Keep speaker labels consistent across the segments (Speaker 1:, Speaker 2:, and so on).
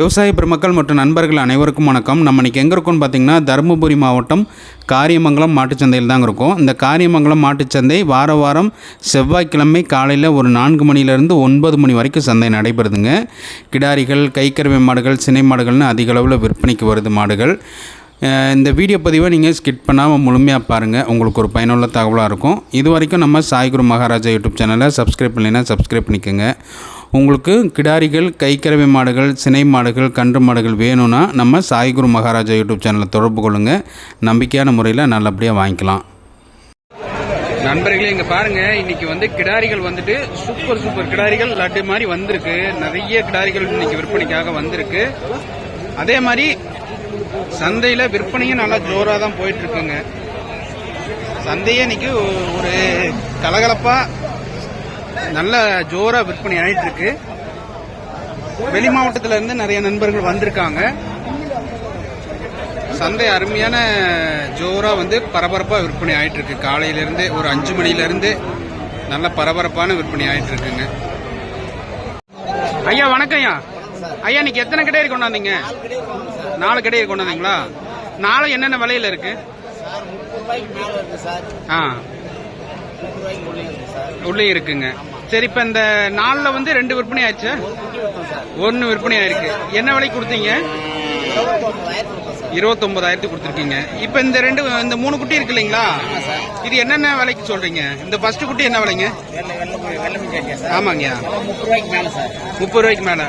Speaker 1: விவசாய பெருமக்கள் மற்றும் நண்பர்கள் அனைவருக்கும் வணக்கம். நம்ம இன்றைக்கி எங்கே இருக்கோம்னு பார்த்திங்கன்னா தருமபுரி மாவட்டம் காரியமங்கலம் மாட்டுச்சந்தையில் தாங்க இருக்கும். இந்த காரியமங்கலம் மாட்டுச்சந்தை வார வாரம் செவ்வாய்க்கிழமை காலையில் ஒரு நான்கு மணிலேருந்து ஒன்பது மணி வரைக்கும் சந்தை நடைபெறுதுங்க. கிடாரிகள் கைக்கருவை மாடுகள் சினை மாடுகள்னு அதிக அளவில் விற்பனைக்கு வருது மாடுகள். இந்த வீடியோ பதிவை நீங்கள் ஸ்கிப் பண்ணாமல் முழுமையாக பாருங்கள் உங்களுக்கு ஒரு பயனுள்ள தகவலாக இருக்கும். இது வரைக்கும் நம்ம சாய்குரு மகாராஜா யூடியூப் சேனலை சப்ஸ்கிரைப் பண்ணலைன்னா சப்ஸ்கிரைப் பண்ணிக்கோங்க. உங்களுக்கு கிடாரிகள் கைக்கரவை மாடுகள் சினை மாடுகள் கன்று மாடுகள் வேணும்னா நம்ம சாய்குரு மகாராஜா யூடியூப் சேனலை தொடர்பு கொள்ளுங்கள் நம்பிக்கையான முறையில் நல்லபடியாக வாங்கிக்கலாம். நண்பர்களே இங்கே பாருங்க. இன்னைக்கு வந்து கிடாரிகள் வந்துட்டு சூப்பர் சூப்பர் கிடாரிகள் லட்டு மாதிரி வந்திருக்கு. நிறைய கிடாரிகள் இன்னைக்கு விற்பனைக்காக வந்திருக்கு. அதே மாதிரி சந்தையில் விற்பனையும் நல்லா ஜோராக தான் போயிட்டு இருக்குங்க. சந்தையே இன்னைக்கு ஒரு கலகலப்பா நல்ல ஜோரா விற்பனை ஆயிட்டு இருக்கு வெளி மாவட்டத்துல இருந்து நிறைய நண்பர்கள் வந்திருக்காங்க. சந்தை அருமையான ஜோரா வந்து பரபரப்பா விற்பனை ஆயிட்டு இருக்கு காலையில இருந்து ஒரு அஞ்சு மணில இருந்து நல்ல பரபரப்பான விற்பனை ஆயிட்டு இருக்குங்க ஐயா வணக்கம் ஐயா. ஐயா இன்னைக்கு எத்தனை கிடையாது கொண்டாந்தீங்க? நாலு கிடையாது கொண்டாந்தீங்களா? நாலு என்னென்ன விலையில இருக்கு? ஆ. உள்ளே இருக்குங்க. சரி இப்ப இந்த நாள்ல வந்து ரெண்டு விற்பனை ஆச்சு. ஒன்னு விற்பனை ஆயிருக்கு. என்ன விலைக்கு கொடுத்தீங்க? இருபத்தொன்பதாயிரத்துக்கு கொடுத்துருக்கீங்க. இப்ப இந்த ரெண்டு இந்த மூணு குட்டி இருக்கு இல்லைங்களா? இது என்னென்ன விலைக்கு சொல்றீங்க? இந்த ஃபர்ஸ்ட் குட்டி என்ன விலைங்க? ஆமாங்க முப்பது ரூபாய்க்கு மேல.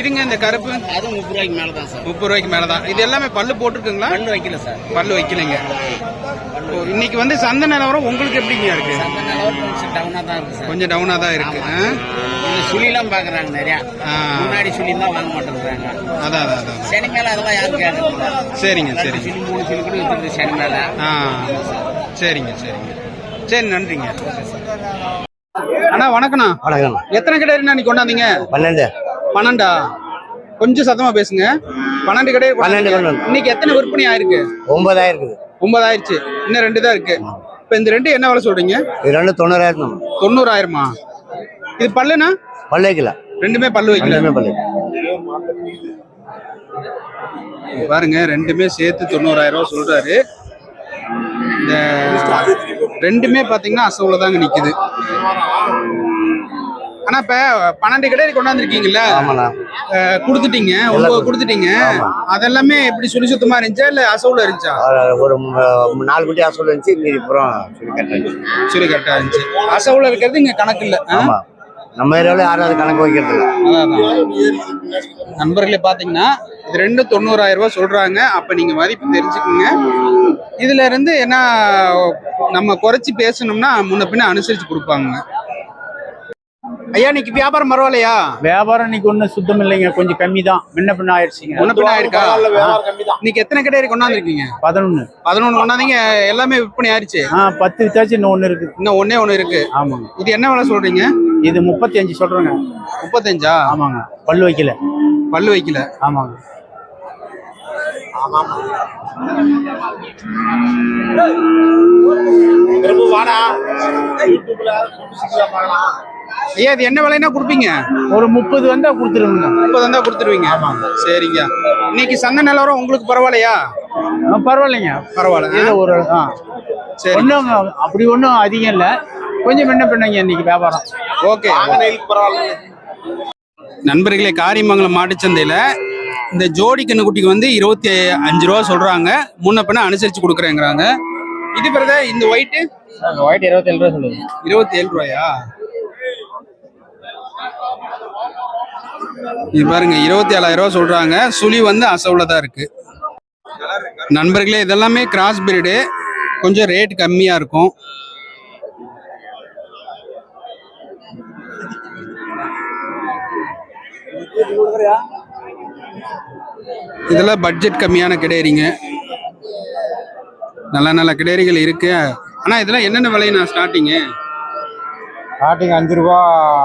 Speaker 1: இதுங்க இந்த கருப்பு?
Speaker 2: முப்பது ரூபாய்க்கு மேல தான் சார்.
Speaker 1: முப்பது ரூபாய்க்கு மேலதான். இது எல்லாமே பல்லு போட்டிருக்குங்களா?
Speaker 2: பல்லு வைக்கல சார்.
Speaker 1: பல்லு வைக்கலைங்க. இன்னைக்கு வந்து சந்தை நிலவரம் உங்களுக்கு எப்படிங்க இருக்கு?
Speaker 2: நிலவரம் கொஞ்சம் டவுனா தான் இருக்கு சார்.
Speaker 1: கொஞ்சம் டவுனா தான் இருக்கு.
Speaker 2: சுழிலாம் பாக்குறாங்க நிறைய.
Speaker 1: ஆ.
Speaker 2: முன்னாடி சுழி தான் வாங்க மாட்டேங்கிறாங்க
Speaker 1: அதான் அதான் அதான்
Speaker 2: சனி மேல அதெல்லாம் யாரும் கேட்கறது
Speaker 1: சரிங்க சரிங்க.
Speaker 2: சுழி மூணு சுழி கூட வித்துருக்கு சனி மேல.
Speaker 1: ஆ. சரிங்க சரிங்க. சரி நன்றிங்க. அண்ணா வணக்கண்ணா
Speaker 3: வணக்கம்
Speaker 1: எத்தனை கிடையாது நீ கொண்டாந்தீங்க?
Speaker 3: பன்னெண்டு.
Speaker 1: பன்னெண்டா? கொஞ்சம் சத்தமா பேசுங்க. பன்னெண்டு கிடையாது
Speaker 3: பன்னெண்டு
Speaker 1: இன்னைக்கு எத்தனை விற்பனை ஆயிருக்கு?
Speaker 3: ஒன்பதாயிரம் இருக்குது.
Speaker 1: ஒன்பதாயிருச்சு. இன்னும் ரெண்டு தான் இருக்கு. இப்ப இந்த ரெண்டு என்ன விலை சொல்றீங்க?
Speaker 3: இது ரெண்டு தொண்ணூறாயிரம்
Speaker 1: தொண்ணூறாயிரமா? இது பல்லுனா
Speaker 3: பல்லு வைக்கல.
Speaker 1: ரெண்டுமே பல்லு வைக்கல.
Speaker 3: ரெண்டுமே பல்லு
Speaker 1: பாருங்க ரெண்டுமே சேர்த்து தொண்ணூறாயிரம் ரூபாய் சொல்றாரு. இந்த ரெண்டுமே பாத்தீங்கன்னா அசவுல தாங்க நிக்குது. ஆனா இப்ப பன்னெண்டு கடை கொண்டாந்துருக்கீங்கல்ல? கொடுத்துட்டீங்க ஒன்பது கொடுத்துட்டீங்க. அதெல்லாமே எப்படி சுழி சுத்தமா இருந்துச்சா இல்ல அசவுல இருந்துச்சா?
Speaker 3: ஒரு- நாலு குட்டி அசல் இருந்துச்சு மீதி கட்டுறேன்
Speaker 1: சுழி கரெக்டா இருந்துச்சு. அசவுல இருக்கிறது இங்க கணக்கு இல்ல
Speaker 3: நம்ம ஏரியாவில் யாரும் அது கணக்கு வைக்கிறது இல்லை.
Speaker 1: நண்பர்களே பாத்தீங்கன்னா இது ரெண்டும் தொண்ணூறாயிரம் ரூபாய் சொல்றாங்க. அப்ப நீங்க மதிப்பு தெரிஞ்சுக்குங்க. இதுல இருந்து என்ன நம்ம குறைச்சி பேசணும்னா முன்ன பின்ன அனுசரிச்சு கொடுப்பாங்க. ஐயா இன்னைக்கு வியாபாரம் பரவாயில்லையா?
Speaker 4: வியாபாரம் இன்னைக்கு ஒன்றும் சுத்தம் இல்லைங்க. கொஞ்சம் கம்மி தான் முன்ன பின்ன ஆயிடுச்சுங்க.
Speaker 1: முன்ன பின்ன ஆயிருக்கா? இன்னைக்கு எத்தனை கடை கொண்டாந்துருக்கீங்க?
Speaker 4: பதினொன்று
Speaker 1: பதினொன்று கொண்டாந்தீங்க. எல்லாமே விற்பனை ஆயிடுச்சு
Speaker 4: ஆ பத்து வித்தாச்சு இன்னும் ஒன்று இருக்கு.
Speaker 1: இன்னும் ஒண்ணே ஒண்ணு இருக்கு.
Speaker 4: ஆமாங்க.
Speaker 1: இது என்ன விலை சொல்றீங்க?
Speaker 4: இது முப்பத்தி அஞ்சு சொல்றேங்க.
Speaker 1: முப்பத்தஞ்சா?
Speaker 4: ஆமாங்க. பல்லு வைக்கல.
Speaker 1: பல்லு வைக்கல.
Speaker 4: ஆமாங்க.
Speaker 1: ஐயா இது என்ன விலைன்னா கொடுப்பீங்க?
Speaker 4: ஒரு முப்பது வந்தா கொடுத்துருங்க.
Speaker 1: முப்பது தான் கொடுத்துருவீங்க. சரிங்க. இன்னைக்கு சந்தை நிலவரம் உங்களுக்கு பரவாயில்லையா?
Speaker 4: பரவாயில்லைங்க.
Speaker 1: பரவாயில்ல
Speaker 4: ஏதோ ஒரு ஆ.
Speaker 1: சரி.
Speaker 4: ஒன்றும் அப்படி ஒன்றும் அதிகம் இல்லை. கொஞ்சம் முன்ன பின்னங்க இன்னைக்கு வியாபாரம்.
Speaker 1: ஓகே. நண்பர்களே காரியமங்கலம் மாட்டுச்சந்தையில் இந்த ஜோடி கண்ணுக்குட்டிக்கு வந்து இருபத்தி அஞ்சு ரூபா சொல்றாங்க. முன்ன பின்ன அனுசரிச்சு கொடுக்குறேங்கிறாங்க. இது பிறகு இந்த ஒயிட்டு
Speaker 4: ஒயிட் இருபத்தேழு ரூபா சொல்லுங்க
Speaker 1: இருபத்தி ஏழு ரூபாயா? இது பாருங்க இருபத்தி ஏழாயிரம் ரூபா சொல்றாங்க. சுழி வந்து அசவுல தான் இருக்கு. நண்பர்களே இதெல்லாமே கிராஸ் பிரீடு கொஞ்சம் ரேட் கம்மியா இருக்கும். இதெல்லாம் பட்ஜெட் கம்மியான கிடையறிங்க. நல்ல நல்ல கிடையறிகள் இருக்கு. ஆனா இதெல்லாம் என்னென்ன விலைண்ணா ஸ்டார்டிங்கு
Speaker 4: ஸ்டார்டிங் அஞ்சு ரூபா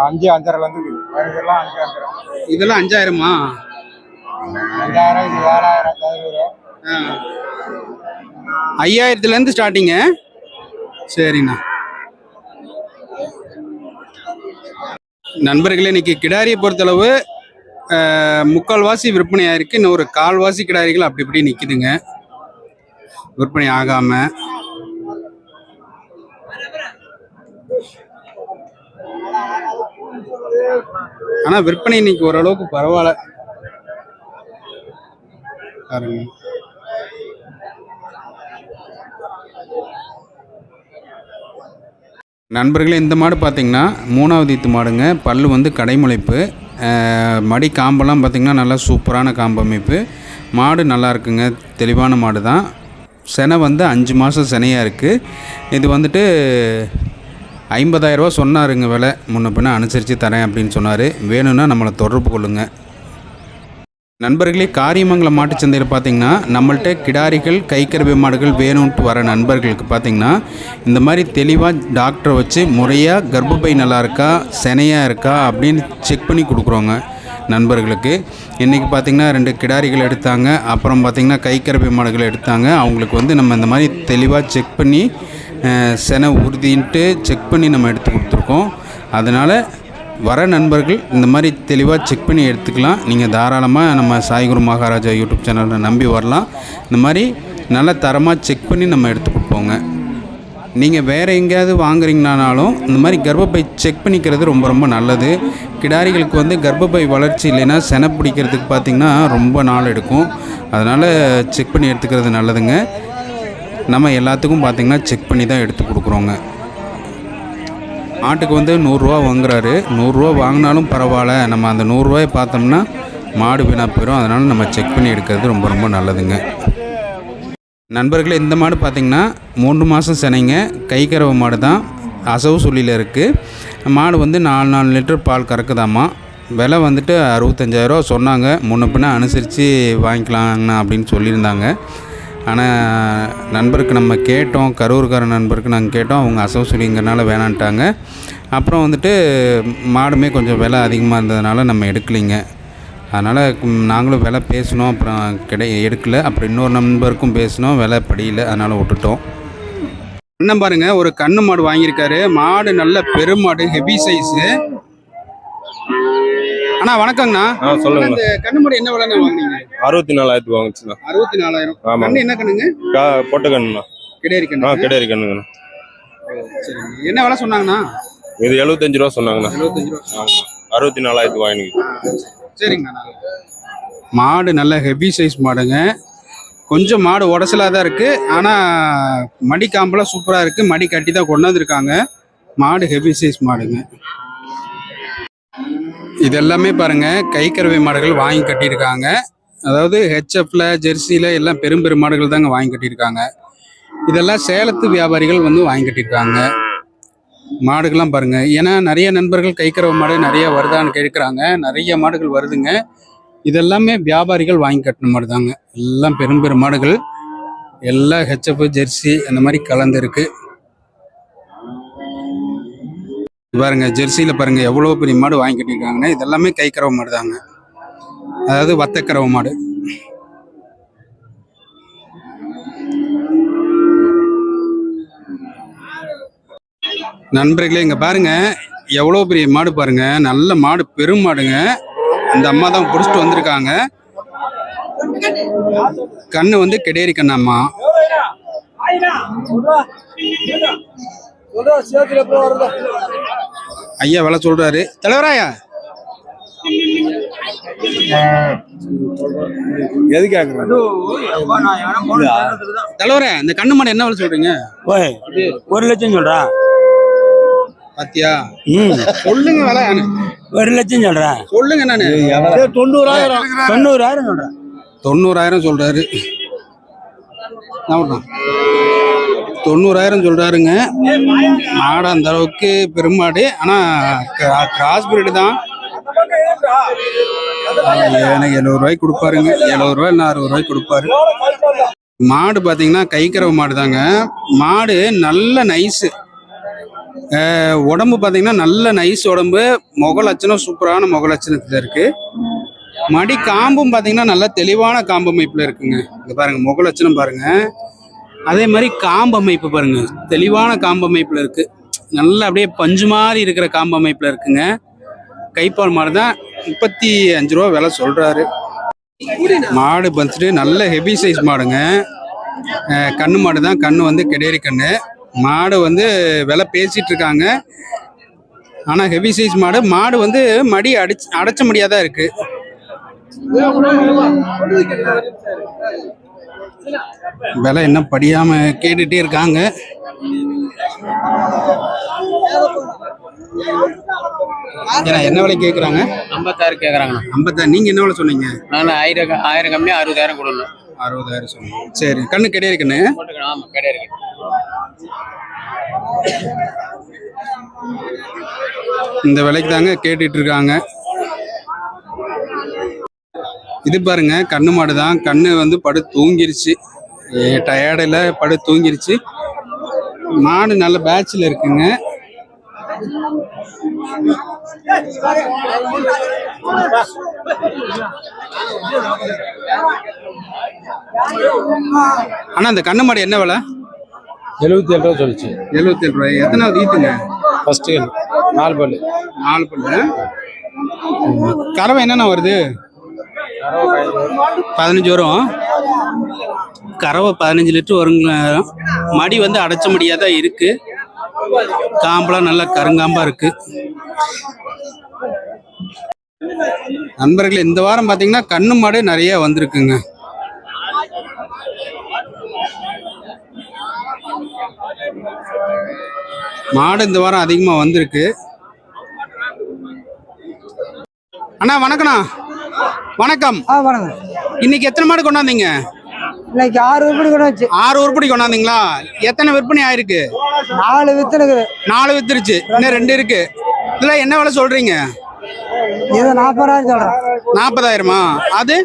Speaker 4: அஞ்சு அஞ்சரைல இருந்து இதெல்லாம் அஞ்சு அஞ்சரை.
Speaker 1: இதெல்லாம் அஞ்சாயிரமா?
Speaker 4: அஞ்சாயிரம் இது ஏழாயிரம் பதினோரு.
Speaker 1: ஐயாயிரத்துல இருந்து ஸ்டார்டிங்கு சரிண்ணா. நண்பர்களே இன்னைக்கு கிடாரியை பொறுத்தளவு முக்கால்வாசி விற்பனை ஆயிருக்கு இன்னும் ஒரு கால்வாசி கிடாரிகள் அப்படி இப்படி நிற்குதுங்க விற்பனை ஆகாம. ஆனால் விற்பனை இன்னைக்கு ஓரளவுக்கு பரவாயில்ல. பாருங்க. நண்பர்களே இந்த மாடு பார்த்தீங்கன்னா மூணாவது ஈத்து மாடுங்க. பல்லு வந்து கடைமுளைப்பு. மடி காம்பெல்லாம் பார்த்தீங்கன்னா நல்லா சூப்பரான காம்பு அமைப்பு. மாடு நல்லா இருக்குங்க. தெளிவான மாடு தான் செனை வந்து அஞ்சு மாதம் செனையாக இருக்குது இது வந்துட்டு ஐம்பதாயிரரூவா சொன்னாருங்க விலை. முன்ன பின்ன அனுசரித்து தரேன் அப்படின்னு சொன்னார். வேணும்னா நம்மளை தொடர்பு கொள்ளுங்கள் நண்பர்களே காரியமங்கலம் மாட்டுச்சந்தையில் பார்த்தீங்கன்னா நம்மள்ட்ட கிடாரிகள் கைக்கருவை மாடுகள் வேணும்ட்டு வர நண்பர்களுக்கு பார்த்தீங்கன்னா இந்த மாதிரி தெளிவாக டாக்டரை வச்சு முறையாக கர்ப்பப்பை நல்லா இருக்கா செனையாக இருக்கா அப்படின்னு செக் பண்ணி கொடுக்குறோங்க நண்பர்களுக்கு. இன்றைக்கி பார்த்திங்கன்னா ரெண்டு கிடாரிகள் எடுத்தாங்க. அப்புறம் பார்த்திங்கன்னா கைக்கருவை மாடுகள் எடுத்தாங்க. அவங்களுக்கு வந்து நம்ம இந்த மாதிரி தெளிவாக செக் பண்ணி செனை உறுதின்ட்டு செக் பண்ணி நம்ம எடுத்து கொடுத்துருக்கோம். அதனால் வர நண்பர்கள் இந்த மாதிரி தெளிவாக செக் பண்ணி எடுத்துக்கலாம். நீங்கள் தாராளமாக நம்ம சாய்குரு மகாராஜா யூடியூப் சேனலில் நம்பி வரலாம். இந்த மாதிரி நல்ல தரமாக செக் பண்ணி நம்ம எடுத்து கொடுப்போங்க. நீங்கள் வேறு எங்கேயாவது வாங்குறீங்கனாலும் இந்த மாதிரி கர்ப்பப்பை செக் பண்ணிக்கிறது ரொம்ப ரொம்ப நல்லது. கிடாரிகளுக்கு வந்து கர்ப்பப்பை வளர்ச்சி இல்லைன்னா செனை பிடிக்கிறதுக்கு பார்த்திங்கன்னா ரொம்ப நாள் எடுக்கும். அதனால் செக் பண்ணி எடுத்துக்கிறது நல்லதுங்க. நம்ம எல்லாத்துக்கும் பார்த்திங்கன்னா செக் பண்ணி தான் எடுத்து கொடுக்குறோங்க. ஆட்டுக்கு வந்து நூறுரூவா வாங்குறாரு. நூறுரூவா வாங்கினாலும் பரவாயில்ல. நம்ம அந்த நூறுரூவாயை பார்த்தோம்னா மாடு வீணாக போயிடும் அதனால் நம்ம செக் பண்ணி எடுக்கிறது ரொம்ப ரொம்ப நல்லதுங்க. நண்பர்களே இந்த மாடு பார்த்திங்கன்னா மூன்று மாதம் செனைங்க. கைக்கறவை மாடு தான். அசவு சொல்லியில் இருக்குது மாடு வந்து நாலு நாலு லிட்டர் பால் கறக்குதாம்மா. விலை வந்துட்டு அறுபத்தஞ்சாயிரரூவா சொன்னாங்க. முன்ன பின்ன அனுசரித்து வாங்கிக்கலாங்கண்ணா அப்படின்னு சொல்லியிருந்தாங்க. ஆனால் நண்பருக்கு நம்ம கேட்டோம் கரூர்கார நண்பருக்கு நாங்கள் கேட்டோம் அவங்க அசவு சொல்லிங்கிறனால வேணான்ட்டாங்க. அப்புறம் வந்துட்டு மாடுமே கொஞ்சம் விலை அதிகமாக இருந்ததுனால நம்ம எடுக்கலைங்க. அதனால் நாங்களும் விலை பேசினோம் அப்புறம் கிடை எடுக்கல. அப்புறம் இன்னொரு நண்பருக்கும் பேசினோம் விலை படியல அதனால் விட்டுட்டோம். அண்ணன் பாருங்க ஒரு கண்ணு மாடு வாங்கியிருக்காரு. மாடு நல்ல பெருமாடு ஹெவி சைஸு அண்ணா வணக்கங்கண்ணா.
Speaker 5: சொல்லுங்க
Speaker 1: இந்த கண்ணு மாடு என்ன விலைண்ணா வாங்குனீங்க?
Speaker 5: அறுபத்தி நாலாயிரத்து வாங்குச்சுண்ணா.
Speaker 1: அறுபத்தி நாலாயிரம். கண்ணு என்ன கண்ணுங்க
Speaker 5: கா பொட்டை கண்ணுண்ணா
Speaker 1: கிடையாது
Speaker 5: ஆ
Speaker 1: கண்ணு
Speaker 5: கிடையாது கண்ணுங்கண்ணா
Speaker 1: என்ன விலை சொன்னாங்கண்ணா?
Speaker 5: இது எழுபத்தஞ்சு ரூபா சொன்னாங்கண்ணா.
Speaker 1: எழுபத்தஞ்சு ரூபா.
Speaker 5: அறுபத்தி நாலாயிரத்து வாங்கினீங்க.
Speaker 1: சரிங்கண்ணா மாடு நல்ல ஹெவி சைஸ் மாடுங்க. கொஞ்சம் மாடு உடசலாக தான் இருக்குது ஆனால் மடி காம்பெல்லாம் சூப்பராக இருக்குது மடி கட்டி தான் கொண்டு வந்திருக்காங்க. மாடு ஹெவி சைஸ் மாடுங்க. இது எல்லாமே பாருங்க. கைக்கறவை மாடுகள் வாங்கி கட்டியிருக்காங்க. அதாவது ஹெச்எஃப்ல ஜெர்சியில் எல்லாம் பெரும் பெரும் மாடுகள் தாங்க வாங்கி கட்டியிருக்காங்க. இதெல்லாம் சேலத்து வியாபாரிகள் வந்து வாங்கி கட்டியிருக்காங்க. மாடுகள்லாம் பாருங்க. ஏன்னா நிறைய நண்பர்கள் கைக்கறவை மாடு நிறைய வருதான்னு கேட்குறாங்க. நிறைய மாடுகள் வருதுங்க. இதெல்லாமே வியாபாரிகள் வாங்கி கட்டின மாடு தாங்க எல்லாம் பெரும் பெரும் மாடுகள். எல்லாம் ஹெச்எஃப் ஜெர்சி அந்த மாதிரி கலந்துருக்கு. பாருங்க ஜெர்சியில் பாருங்க எவ்வளோ பெரிய மாடு வாங்கி கட்டியிருக்காங்கன்னா இதெல்லாமே கைக்கறவை மாடு தாங்க அதாவது வத்தக்கரவு மாடு. நண்பர்களே இங்க பாருங்க. எவ்வளோ பெரிய மாடு பாருங்க. நல்ல மாடு பெரும் மாடுங்க. இந்த அம்மா தான் பிடிச்சிட்டு வந்திருக்காங்க. கண்ணு வந்து கெடேரி கண்ணம்மா. ஐயா வேலை சொல்றாரு. தலைவராயா?
Speaker 5: எது
Speaker 1: தலைவரே இந்த கண்ணு மாடு என்ன விலை சொல்றீங்க?
Speaker 6: ஓய் ஒரு லட்சம் சொல்றான்
Speaker 1: பாத்தியா?
Speaker 6: ம்.
Speaker 1: சொல்லுங்க விலை.
Speaker 6: ஒரு லட்சம் சொல்றேன்
Speaker 1: சொல்லுங்க நானு.
Speaker 6: தொண்ணூறாயிரம். தொண்ணூறாயிரம் சொல்றேன்
Speaker 1: தொண்ணூறாயிரம் சொல்றாரு. தொண்ணூறாயிரம் சொல்றாருங்க. மாடு அந்த அளவுக்கு பெருமாடு. ஆனா கிராஸ் பிரீடு தான். எனக்கு எழுபது ரூபாய்க்கு கொடுப்பாருங்க. எழுபது ரூபாய் இல்லை அறுபது ரூபாய்க்கு கொடுப்பாரு. மாடு பார்த்தீங்கன்னா கைக்கறவை மாடு தாங்க மாடு நல்ல நைஸு உடம்பு பார்த்தீங்கன்னா நல்ல நைஸ் உடம்பு. முக லட்சணம் சூப்பரான முக லட்சணத்தில் இருக்கு. மடி காம்பும் பார்த்தீங்கன்னா நல்ல தெளிவான காம்பு அமைப்பில் இருக்குங்க. இங்க பாருங்க முக லட்சணம் பாருங்க. அதே மாதிரி காம்பு அமைப்பு பாருங்க. தெளிவான காம்பு அமைப்பில் இருக்கு. நல்ல அப்படியே பஞ்சு மாதிரி இருக்கிற காம்பு அமைப்பில் இருக்குங்க. கைப்பால் மாடு தான் முப்பத்தி அஞ்சு ரூபா விலை சொல்றாரு. மாடு வந்துட்டு நல்ல ஹெவி சைஸ் மாடுங்க. கண்ணு மாடு தான் கண்ணு வந்து கெடேரி கண்ணு. மாடு வந்து விலை பேசிட்டு இருக்காங்க. ஆனா ஹெவி சைஸ் மாடு மாடு வந்து மடி அடிச்சு அடைச்ச முடியாதா இருக்கு. விலை என்ன படியாம கேட்டுட்டே இருக்காங்க. ஏன்னா என்ன விலை கேக்குறாங்க?
Speaker 2: ஐம்பத்தாறு கேட்குறாங்கண்ணா
Speaker 1: ஐம்பத்தா நீங்க என்ன விலை சொன்னீங்க?
Speaker 2: நான் ஆயிரம் ஆயிரம் கம்மி அறுபதாயிரம் கொடுக்கணும்.
Speaker 1: அறுபதாயிரம் சொன்னீங்க. சரி கண்ணு கிடையாது கண்ணு.
Speaker 2: ஆமாம் கிடையாது
Speaker 1: இந்த விலைக்கு தாங்க கேட்டுட்டு இருக்காங்க. இது பாருங்க கண்ணு மாடு தான். கண்ணு வந்து படு தூங்கிருச்சு. டயர்டில் படு தூங்கிருச்சு. மாடு நல்ல பேட்சில் இருக்குங்க. அண்ணா இந்த கண்ணு மாடு என்ன விலை?
Speaker 4: எழுபத்தி ஏழு ரூபா சொல்லிச்சு.
Speaker 1: எழுபத்தி ஏழு ரூபாய்? எத்தனாவது ஈத்துங்க
Speaker 4: ஃபர்ஸ்ட் நாலு பல்லு.
Speaker 1: நாலு பல்லு. கறவை என்னென்ன வருது? பதினஞ்சு வரும். கறவை பதினஞ்சு லிட்டர் வருங்க. மடி வந்து அடைச்ச முடியாத இருக்கு. காம்பெல்லாம் நல்லா கருங்காம்பா இருக்கு. நண்பர்களே இந்த வாரம் பார்த்தீங்கன்னா கண்ணு மாடு நிறைய வந்திருக்குங்க. மாடு இந்த வாரம் அதிகமாக வந்திருக்கு. அண்ணா வணக்கண்ணா வணக்கம். இன்னைக்கு எத்தனை மாடு கொண்டாந்தீங்க?
Speaker 7: இன்னைக்கு ஆறு உருப்படி கூட வச்சு.
Speaker 1: ஆறு உருப்படி கொண்டாந்தீங்களா? எத்தனை விற்பனை ஆயிருக்கு?
Speaker 7: நாலு வித்துனுக்குது.
Speaker 1: நாலு வித்துருச்சு. இன்னும் ரெண்டு இருக்கு. இதுல என்ன விலை சொல்றீங்க?
Speaker 7: இது நாற்பதாயிரம் சொல்றேன்.
Speaker 1: நாற்பதாயிரமா? அது?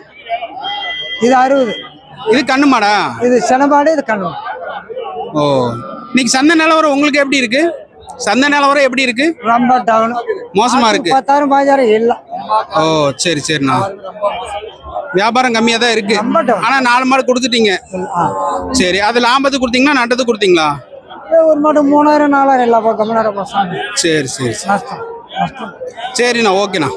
Speaker 7: இது அறுபது.
Speaker 1: இது கண்ணு மாடா?
Speaker 7: இது செனபாடு இது கண்ணு
Speaker 1: ஓ. இன்னைக்கு சந்தை நிலவரம் உங்களுக்கு எப்படி இருக்கு? சந்தை நிலவரம் எப்படி இருக்கு?
Speaker 7: ரொம்ப டவுன்
Speaker 1: மோசமா இருக்கு.
Speaker 7: பத்தாயிரம் பதினஞ்சாயிரம் இல்லை.
Speaker 1: ஓ சரி சரிண்ணா. வியாபாரம் கம்மியா தான் இருக்கு. ஆனா நாலு மாடு கொடுத்துட்டீங்க. சரி அது லாபத்துக்கு கொடுத்தீங்களா நட்டத்துக்கு கொடுத்தீங்களா?
Speaker 7: ஒரு மாட்டம் மூணாயிரம் நாலாயிரம் எல்லா பக்கம்
Speaker 1: சரி சரி சரிண்ணா ஓகேண்ணா.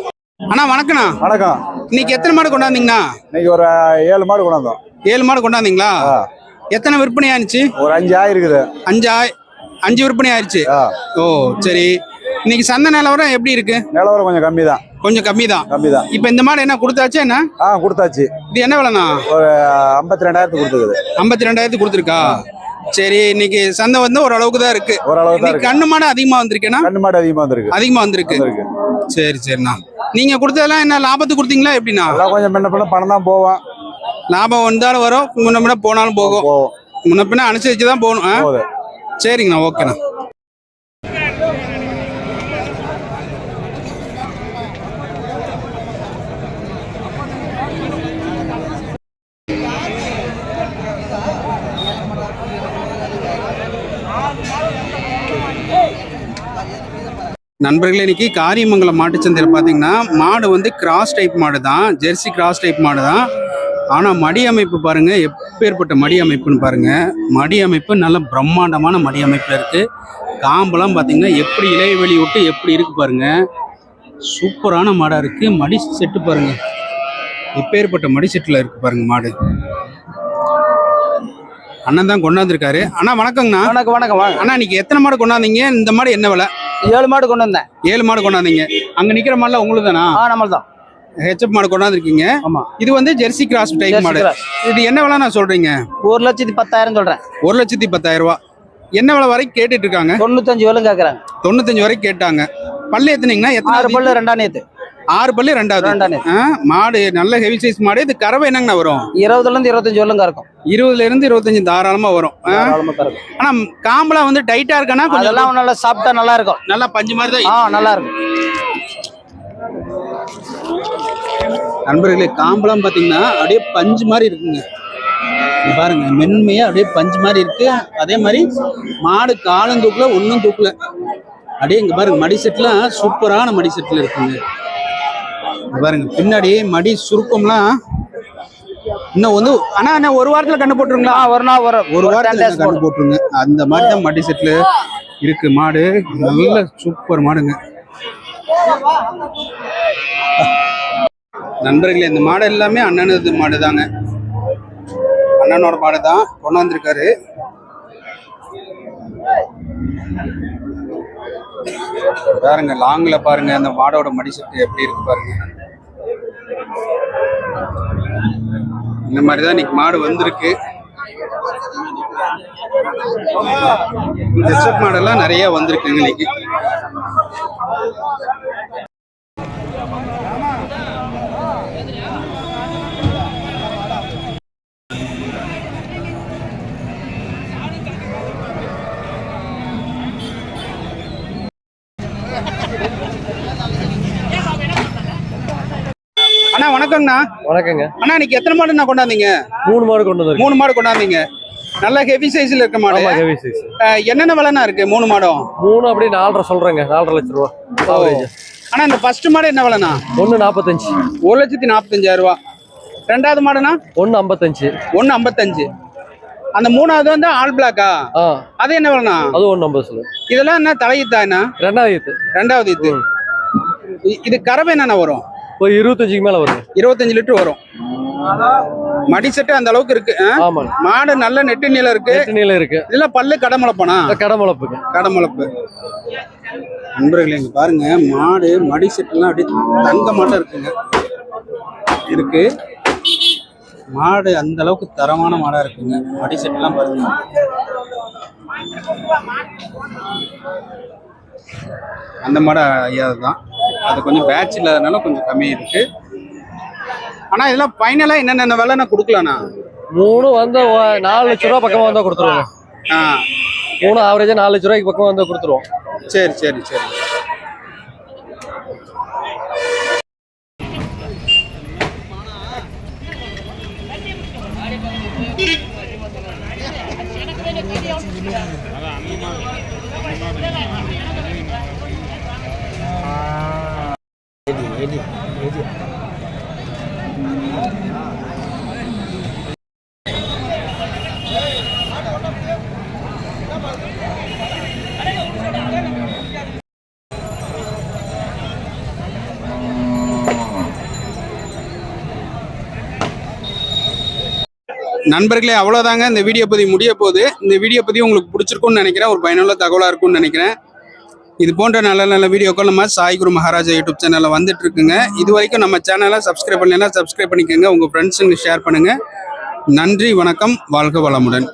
Speaker 1: அண்ணா வணக்கண்ணா.
Speaker 4: வணக்கம்.
Speaker 1: இன்னைக்கு எத்தனை மாடு கொண்டாந்தீங்கண்ணா?
Speaker 4: இன்னைக்கு ஒரு ஏழு மாடு கொண்டாந்தோம்.
Speaker 1: ஏழு மாடு கொண்டாந்தீங்களா? எத்தனை விற்பனை ஆனிச்சு
Speaker 4: ஒரு அஞ்சு ஆயிருக்குது.
Speaker 1: அஞ்சா அஞ்சு விற்பனை ஆயிடுச்சு.
Speaker 4: ஆ.
Speaker 1: ஓ சரி. இன்னைக்கு சந்தை நிலவரம் எப்படி இருக்கு?
Speaker 4: நிலவரம் கொஞ்சம் கம்மி தான்
Speaker 1: கொஞ்சம் கம்மி தான்
Speaker 4: கம்மி தான்
Speaker 1: இப்போ இந்த மாடு என்ன கொடுத்தாச்சா என்ன?
Speaker 4: ஆ கொடுத்தாச்சு.
Speaker 1: இது என்ன விலைண்ணா?
Speaker 4: ஒரு ஐம்பத்தி ரெண்டாயிரத்துக்கு கொடுத்துக்குது.
Speaker 1: ஐம்பத்தி ரெண்டாயிரத்து கொடுத்துருக்கா சரி இன்னைக்கு சந்தை வந்து ஓரளவுக்கு தான் இருக்கு.
Speaker 4: ஓரளவு தான் இருக்கு.
Speaker 1: கண்ணு மாடு அதிகமா வந்திருக்கேனா
Speaker 4: கண்ணு மாடு அதிகமா வந்திருக்கு.
Speaker 1: அதிகமா வந்திருக்கு.
Speaker 4: வந்திருக்கு.
Speaker 1: சரி சரிண்ணா. நீங்க கொடுத்ததெல்லாம் என்ன லாபத்துக்கு கொடுத்தீங்களா எப்படிண்ணா?
Speaker 4: கொஞ்சம் முன்ன பின்ன பணம் தான் போவோம்.
Speaker 1: லாபம் வந்தாலும் வரும் முன்ன பின்ன போனாலும் போகும்.
Speaker 4: போவோம்.
Speaker 1: முன்ன பின்ன அனுசரிச்சு தான் போகணும் ஆ?
Speaker 4: போகுது.
Speaker 1: சரிங்கண்ணா ஓகேண்ணா. நண்பர்களே இன்னைக்கு காரியமங்கலம் மாட்டுச்சந்தையில் பார்த்தீங்கன்னா மாடு வந்து கிராஸ் டைப் மாடு தான் ஜெர்சி கிராஸ் டைப் மாடு தான் ஆனால் மடி அமைப்பு பாருங்க எப்பேற்பட்ட மடி அமைப்புன்னு பாருங்க. மடி அமைப்பு நல்ல பிரம்மாண்டமான மடி அமைப்பில் இருக்கு. காம்பெல்லாம் பார்த்தீங்கன்னா எப்படி இலைவெளி விட்டு எப்படி இருக்கு பாருங்க. சூப்பரான மாடாக இருக்கு. மடி செட்டு பாருங்க. எப்பேற்பட்ட மடி செட்டில் இருக்கு பாருங்க மாடு. அண்ணன் தான் கொண்டாந்துருக்காரு. அண்ணா வணக்கங்கண்ணா.
Speaker 2: வணக்கம் வணக்கம்
Speaker 1: அண்ணா இன்னைக்கு எத்தனை மாடு கொண்டாந்தீங்க? இந்த மாடு என்ன விலை?
Speaker 2: ஏழு மாடு கொண்டு வந்தேன்.
Speaker 1: ஏழு மாடு கொண்டாந்தீங்க. அங்க நிக்கிற மாடுலாம் உங்களுக்கு தானா
Speaker 2: ஆ நம்மள தான்
Speaker 1: ஹெச்எப் மாடு கொண்டாந்துருக்கீங்க.
Speaker 2: ஆமா.
Speaker 1: இது வந்து ஜெர்சி கிராஸ் டைப் மாடு. இது என்ன விலை நான் சொல்றீங்க?
Speaker 2: ஒரு லட்சத்தி பத்தாயிரம் சொல்றேன்.
Speaker 1: ஒரு லட்சத்தி பத்தாயிரம் ரூபா. என்ன விலை வரைக்கும் கேட்டுட்டு இருக்காங்க?
Speaker 2: தொண்ணூத்தஞ்சு வேலும் கேட்கறாங்க
Speaker 1: தொண்ணூத்தஞ்சு வரைக்கும் கேட்டாங்க. பல்லு எத்தனைங்கன்னா எத்தனை
Speaker 2: பல்லு ரெண்டாம் நேத்து.
Speaker 1: ஆறு பல்லு ரெண்டாவது. மாடு நல்ல ஹெவி சைஸ் மாடு. இது கறவை என்னங்கண்ணா வரும்?
Speaker 2: இருபதுல இருந்து இருபத்தஞ்சு வேலும் கறக்கும்
Speaker 1: இருபதுல இருந்து இருபத்தஞ்சு தாராளமா வரும். ஆனா காம்பெல்லாம் வந்து டைட்டா இருக்கானா? கொஞ்சம்
Speaker 2: அதெல்லாம் நல்லா சாப்பிட்டா நல்லா இருக்கும்.
Speaker 1: நல்லா பஞ்சு மாதிரி தான்
Speaker 2: நல்லா இருக்கும்.
Speaker 1: நண்பர்களே காம்பெல்லாம் பார்த்தீங்கன்னா அப்படியே பஞ்சு மாதிரி இருக்குங்க. பாருங்க மென்மையா அப்படியே பஞ்சு மாதிரி இருக்கு. அதே மாதிரி மாடு காலம் தூக்கல ஒன்றும் தூக்கல. அப்படியே இங்க பாருங்க மடி செட்லாம் சூப்பரான மடி செட்டில் இருக்குங்க. பாருங்க பின்னாடி மடி சுருக்கம்லாம் இன்னும் வந்து ஆனா என்ன ஒரு வாரத்துல கண்ணு போட்டுருங்களா?
Speaker 2: ஒரு நாள் ஒரு
Speaker 1: ஒரு
Speaker 2: 10
Speaker 1: வாரத்துல கண்ணு போட்டுருங்க. அந்த மாதிரி தான் மடி செட்ல இருக்கு. மாடு நல்ல சூப்பர் மாடுங்க. நண்பர்களே இந்த மாடு எல்லாமே அண்ணனது மாடு தாங்க அண்ணனோட மாடு தான் கொண்டாந்துருக்காரு பாருங்க லாங்ல பாருங்க அந்த மாடோட மடிசட்டு எப்படி இருக்கு பாருங்க. இந்த மாதிரி தான் இன்னைக்கு மாடு வந்திருக்கு. ஹெச்எப் மாடெல்லாம் நிறைய வந்திருக்குங்க இன்னைக்கு. அண்ணா வணக்கங்கண்ணா.
Speaker 8: வணக்கங்க.
Speaker 1: அண்ணா இன்னைக்கு எத்தனை மாடுண்ணா கொண்டாந்தீங்க?
Speaker 8: மூணு மாடு கொண்டு வந்திருக்கோம்
Speaker 1: மூணு மாடு கொண்டாந்தீங்க. நல்ல ஹெவி சைஸ்ல இருக்க மாடு.
Speaker 8: ஹெவி சைஸ்
Speaker 1: என்னென்ன விலைண்ணா இருக்கு மூணு மாடும்?
Speaker 8: மூணு அப்படியே நாலரை சொல்றேங்க. நாலரை லட்ச ரூபா.
Speaker 1: அண்ணா இந்த ஃபர்ஸ்ட் மாடு என்ன விலைண்ணா?
Speaker 8: ஒன்னு நாற்பத்தஞ்சு
Speaker 1: ஒரு லட்சத்தி நாற்பத்தஞ்சாயிரம் ரூபா. ரெண்டாவது மாடுனா
Speaker 8: ஒன்னு ஐம்பத்தஞ்சு.
Speaker 1: ஒன்று ஐம்பத்தஞ்சு. அந்த மூணாவது வந்து ஆல் பிளாக்கா அது என்ன விலைண்ணா?
Speaker 8: அது ஒன்னு ஐம்பது சொல்லு.
Speaker 1: இதெல்லாம் என்ன தலையுத்தா என்ன? ரெண்டாவது இது இ- இது கறவை என்னண்ணா வரும்?
Speaker 8: ஒரு இருபத்தஞ்சுக்கு மேல வருது
Speaker 1: இருபத்தஞ்சு லிட்டர் வரும். மடி செட்டு அந்த அளவுக்கு இருக்கு. மாடு நல்ல நெட்டு நீளம் இருக்கு.
Speaker 8: நீல இருக்கு.
Speaker 1: இதெல்லாம் பல்லு கடமளப்பானா
Speaker 8: இந்த கடமுளப்புங்க
Speaker 1: கடமுளப்பு நண்பர்களே இங்க பாருங்க. மாடு மடி செட்டுலாம் அப்படியே தங்க மாட்டம் இருக்குங்க. இருக்கு. மாடு அந்த அளவுக்கு தரமான மாடா இருக்குங்க. மடி செட்டுலாம் பாருங்க. அந்த மாடு ஐயா தான் அது கொஞ்சம் பேட்ச் இல்லாதனால கொஞ்சம் கம்மி இருக்கு. ஆனா இதெல்லாம் ஃபைனலா என்னென்ன விலை நான் கொடுக்கலாண்ணா
Speaker 8: மூணு வந்து நாலு லட்ச ரூபா பக்கமா வந்தா கொடுத்துருவோங்க.
Speaker 1: ஆ.
Speaker 8: மூணு ஆவரேஜா நாலு லட்ச ரூபாய்க்கு பக்கமா வந்தா கொடுத்துருவோம்.
Speaker 1: சரி சரி சரி. நண்பர்களே அவ்வளோதாங்க இந்த வீடியோ பதிவு முடிய போகுது. இந்த வீடியோ பதிவு உங்களுக்கு பிடிச்சிருக்குன்னு நினைக்கிறேன். ஒரு பயனுள்ள தகவலாக இருக்கும்னு நினைக்கிறேன். இது போன்ற நல்ல நல்ல வீடியோக்கள் நம்ம சாய் குரு மகாராஜா யூடியூப் சேனலில் வந்துட்டு இருக்குங்க. இது வரைக்கும் நம்ம சேனலை சப்ஸ்கிரைப் பண்ணலைன்னா சப்ஸ்கிரைப் பண்ணிக்கோங்க. உங்கள் ஃப்ரெண்ட்ஸுங்க ஷேர் பண்ணுங்கள் நன்றி வணக்கம். வாழ்க வளமுடன்.